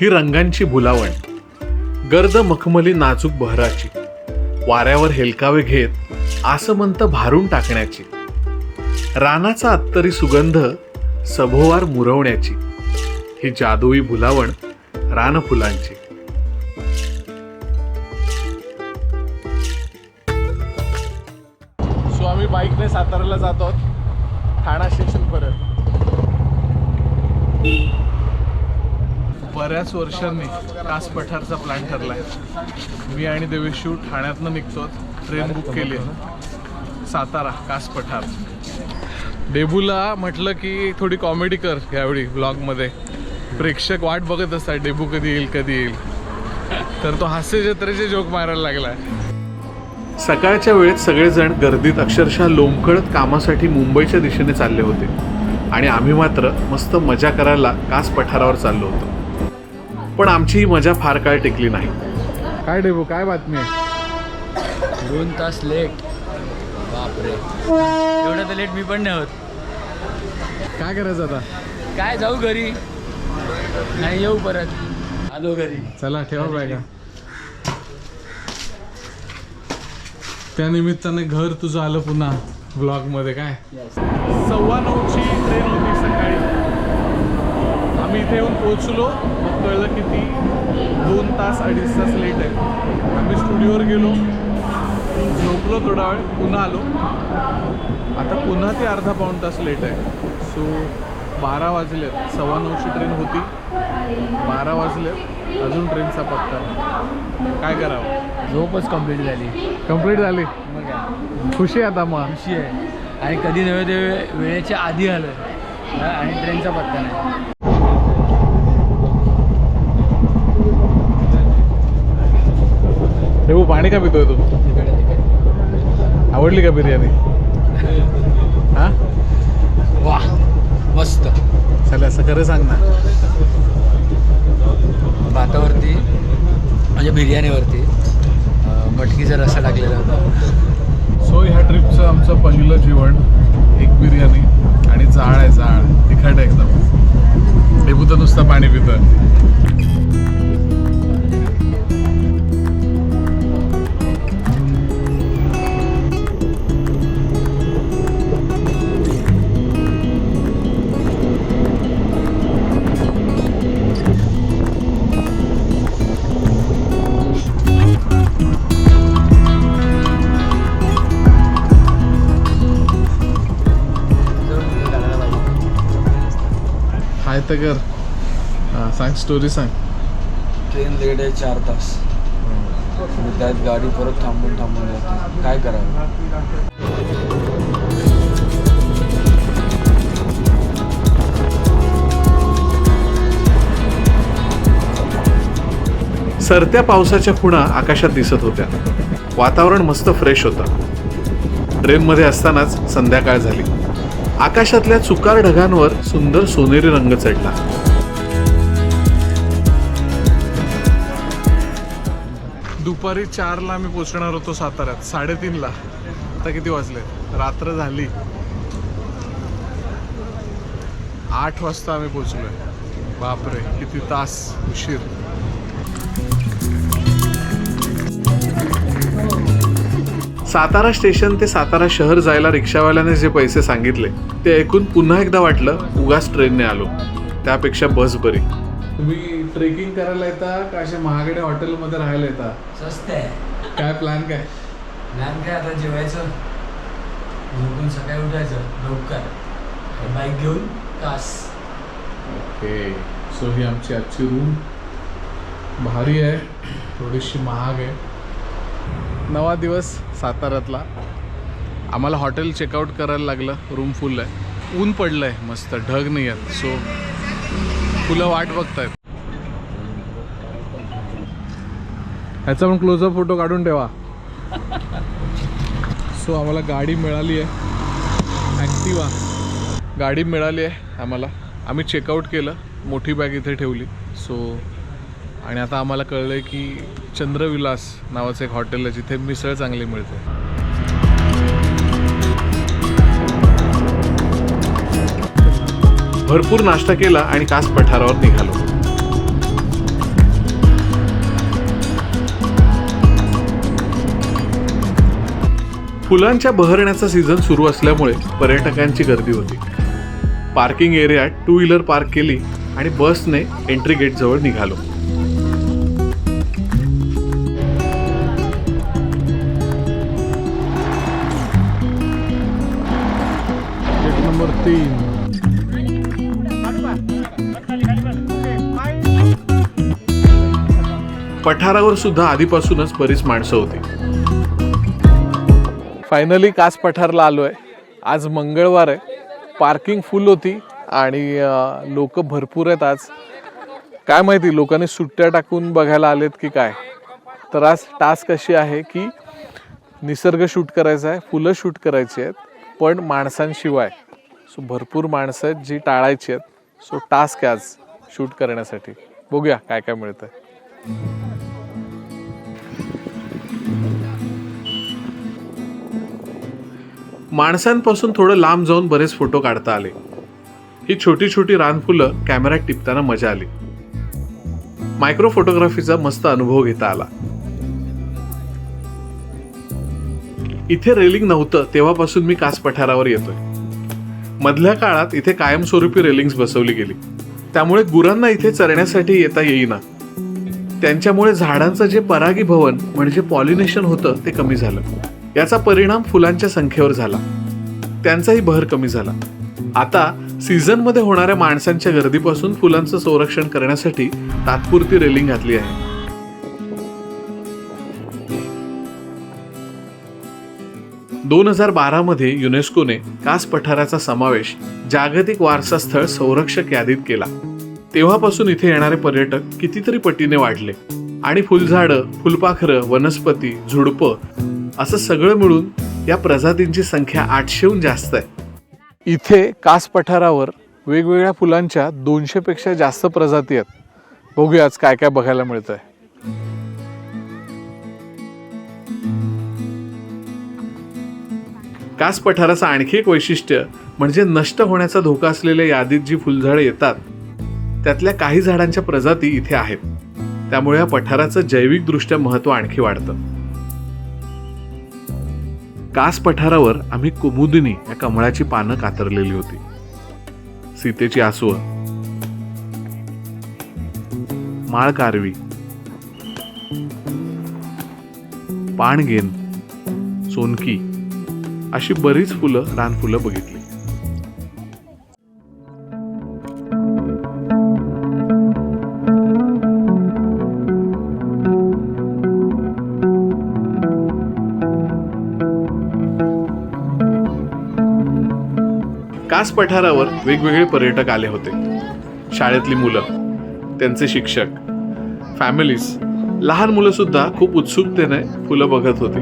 ही रंगांची भुलावण. गर्द मखमली नाजूक बहराची. वाऱ्यावर हेलकावे घेत आसमंत भारून टाकण्याची. रानाचा अत्तरी सुगंध सभोवार मुरवण्याची. ही जादुई भुलावण रानफुलांची. सो आम्ही बाईकने साताऱ्याला जातो ठाणा स्टेशन पर्यंत. बऱ्याच वर्षांनी कास पठारचा प्लॅन ठरला आहे मी आणि देवेशू ठाण्यातनं निघतो ट्रेन बुक केली आहे. सातारा कास पठार डेबूला म्हटलं की थोडी कॉमेडी कर यावेळी ब्लॉगमध्ये प्रेक्षक वाट बघत असतात डेबू कधी येईल कधी येईल. तर तो हास्य जत्रेचे जोक मारायला लागलाय. सकाळच्या वेळेत सगळेजण गर्दीत अक्षरशः लोंबकळत कामासाठी मुंबईच्या दिशेने चालले होते. आणि आम्ही मात्र मस्त मजा करायला कास पठारावर चाललो होतो. पण आमची ही मजा फार काळ टिकली नाही. काय डेबू काय बातमी आहे? दोन तास लेट बापरे. एवढं तर लेट मी पण नाही होत. काय करायचं आता? काय जाऊ घरी. नाही येऊ परत. आलो घरी. चला ठेवा बॅगा त्या निमित्ताने घर तुझं आलं पुन्हा. ब्लॉगमध्ये काय? सव्वा नऊची ट्रेन होती सकाळी. आम्ही इथे येऊन पोहोचलो मग कळलं किती दोन तास अडीच तास लेट आहे. आम्ही स्टुडिओवर गेलो झोपलो थोडा वेळ पुन्हा आलो. आता पुन्हा ती अर्धा पाऊण तास लेट आहे. सो बारा वाजलेत. सव्वा नऊची ट्रेन होती. बारा वाजलेत. अजून ट्रेनचा पत्ता नाही. काय करावं? झोपच कंप्लीट झाली. कंप्लीट झाली? मग खुशी आहे आता मग. खुशी आहे. आणि कधी नव्हे ते वेळेच्या आधी आलं आणि ट्रेनचा पत्ता नाही. पाणी का पितोय तू? आवडली का बिर्याणी? हा? वा मस्त. चल असं खरं सांग ना. भातावरती म्हणजे बिर्याणीवरती मटकीचा रस्सा टाकलेला होता. सो ह्या ट्रिपचं आमचं पहिलं जेवण एक बिर्याणी आणि जाळ आहे जाळ तिखट आहे एकदम. डेबू तर नुसतं पाणी पितोय. तर कर हा, सांग स्टोरी सांग. ट्रेन लेट आहे चार तास. आणि त्यात गाडी परत थांबून थांबून जाते. काय करावं? सरत्या पावसाच्या खुणा आकाशात दिसत होत्या. वातावरण मस्त फ्रेश होतं. ट्रेनमध्ये असतानाच संध्याकाळ झाली. आकाशातल्या चुकार ढगांवर सुंदर सोनेरी रंग चढला. दुपारी चारला आम्ही पोचणार होतो साताऱ्यात. साडेतीनला. आता किती वाजले? रात्र झाली. आठ वाजता आम्ही पोचलोय. बापरे किती तास उशीर. सातारा स्टेशन ते सातारा शहर जायला रिक्षावाल्याने जे पैसे सांगितले ते ऐकून पुन्हा एकदा वाटलं उगाच ट्रेनने आलो. त्यापेक्षा बस बरी. तुम्ही ट्रेकिंग करायला येता का अशा महागड्या हॉटेलमध्ये राहायला येता? स्वस्त आहे. काय प्लॅन काय? ज्ञान काय आता जेवायचं? झोपून सकाळी उठायचं लवकर. बाईक घेऊन कास ओके. सो ही आमची आजची रूम भारी आहे. थोडीशी महाग आहे. नवा दिवस साताऱ्यातला. आम्हाला हॉटेल चेकआउट करायला लागलं. रूम फुल आहे. ऊन पडलं आहे मस्त. ढग नाही आहेत. सो फुलं वाट बघतायत. ह्याचा पण क्लोजअप फोटो काढून ठेवा. सो आम्हाला गाडी मिळाली आहे. ॲक्टिवा गाडी मिळाली आहे आम्हाला. आम्ही चेकआउट केलं. मोठी बॅग इथे ठेवली. सो आणि आता आम्हाला कळलं आहे की चंद्रविलास नावाचं एक हॉटेल आहे जिथे मिसळ चांगली मिळते. भरपूर नाश्ता केला आणि कास पठारावर निघालो. फुलांच्या बहरण्याचा सीझन सुरू असल्यामुळे पर्यटकांची गर्दी होती. पार्किंग एरियात टू व्हीलर पार्क केली आणि बसने एंट्री गेट जवळ निघालो. पठारावर सुद्धा आधीपासूनच बरीच माणसं होती. फायनली कास पठारला आलोय. आज मंगळवार आहे. पार्किंग फुल होती आणि लोक भरपूर आहेत आज. काय माहिती लोकांनी सुट्ट्या टाकून बघायला आलेत की काय? तर आज टास्क अशी आहे की निसर्ग शूट करायचा आहे फुलं शूट करायची आहेत पण माणसांशिवाय. सो भरपूर माणसं आहेत जी टाळायची आहेत. सो टास्क आहे आज शूट करण्यासाठी. बघूया काय काय मिळतं माणसांपासून थोडं लांब जाऊन बरेच फोटो काढता आले. ही छोटी छोटी रानफुलं कॅमेऱ्यात टिपताना मजा आली. मायक्रो फोटोग्राफीचा मस्त अनुभव घेता आला. इथे रेलिंग नव्हतं तेव्हापासून मी कास पठारावर येतोय. मधल्या काळात इथे कायमस्वरूपी रेलिंग्स बसवली गेली. त्यामुळे गुरांना इथे चरण्यासाठी येता येईना. त्यांच्यामुळे झाडांचं जे परागीभवन म्हणजे पॉलिनेशन होतं ते कमी झालं. याचा परिणाम फुलांच्या संख्येवर झाला. त्यांचाही बहर कमी झाला. आता सीझनमध्ये होणाऱ्या माणसांच्या गर्दीपासून फुलांचं संरक्षण करण्यासाठी तात्पुरती रेलिंग घातली आहे. दोन हजार बारा मध्ये युनेस्कोने कास पठाराचा समावेश जागतिक वारसा स्थळ संरक्षक यादीत केला. तेव्हापासून इथे येणारे पर्यटक कितीतरी पटीने वाढले. आणि फुलझाडं फुलपाखरं वनस्पती झुडपं असं सगळं मिळून या प्रजातींची संख्या आठशेहून जास्त आहे. इथे कास पठारावर वेगवेगळ्या फुलांच्या दोनशे पेक्षा जास्त प्रजाती आहेत. बघूया आज काय काय बघायला मिळत आहे कास पठाराचं आणखी एक वैशिष्ट्य म्हणजे नष्ट होण्याचा धोका असलेल्या यादीत जी फुलझाडं येतात त्यातल्या काही झाडांच्या प्रजाती इथे आहेत. त्यामुळे या पठाराचं जैविकदृष्ट्या महत्त्व आणखी वाढतं. कास पठारावर आम्ही कुमुदिनी या कमळाची पानं कातरलेली होती. सीतेची आसव. माळ कारवी पाणगेन. सोनकी. अशी बरीच फुलं रानफुलं बघितली. कास पठारावर वेगवेगळे पर्यटक आले होते. शाळेतली मुलं त्यांचे शिक्षक फॅमिलीज लहान मुलं सुद्धा खूप उत्सुकतेने फुलं बघत होती.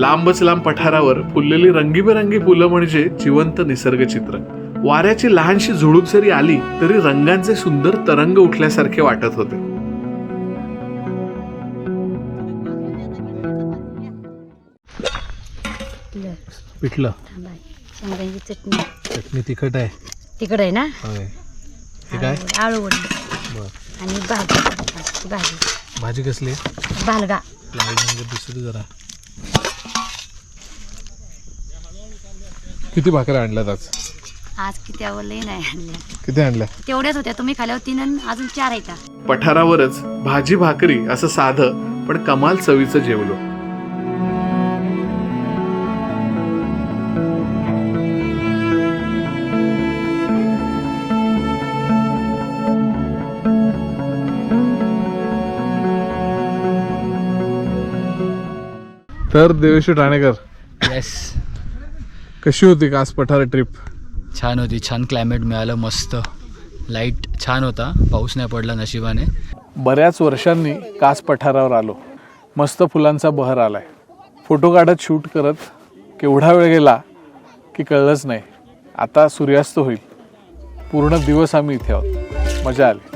लांबच लांब पठारावर फुललेली रंगीबेरंगी फुलं म्हणजे जिवंत निसर्ग चित्र वाऱ्याची लहानशी झुळूक जरी आली तरी रंगांचे सुंदर तरंग उठल्यासारखे वाटत होते. पिठलं. शेंगदाण्याची चटणी. चटणी तिखट आहे. तिकडं आहे ना? होय. हे काय? आळू वडी. आणि भाजी. भाजी. भाजी कसली? भालगा. दिसली जरा. किती भाकऱ्या आणल्यात आज? आज किती आवडलंही नाही आणल्या किती आणल्या तेवढ्याच होत्या तुम्ही खाल्यावर तीन आणि अजून चार आहेत पठारावरच भाजी भाकरी असं साधं पण कमाल चवीचं जेवलो. तर देवेश ठाणेकर येस कशी होती कास पठार ट्रिप छान होती छान क्लायमेट मिळालं मस्त. लाइट छान होता पाऊस नाही पडला नशिबाने. बऱ्याच वर्षांनी कास पठारावर आलो. मस्त फुलांचा बहर आलाय. फोटो काढत शूट करत केवढा वेळ गेला की कळलंच नाही. आता सूर्यास्त होईल. पूर्ण दिवस आम्ही इथे आहोत. मजा आली.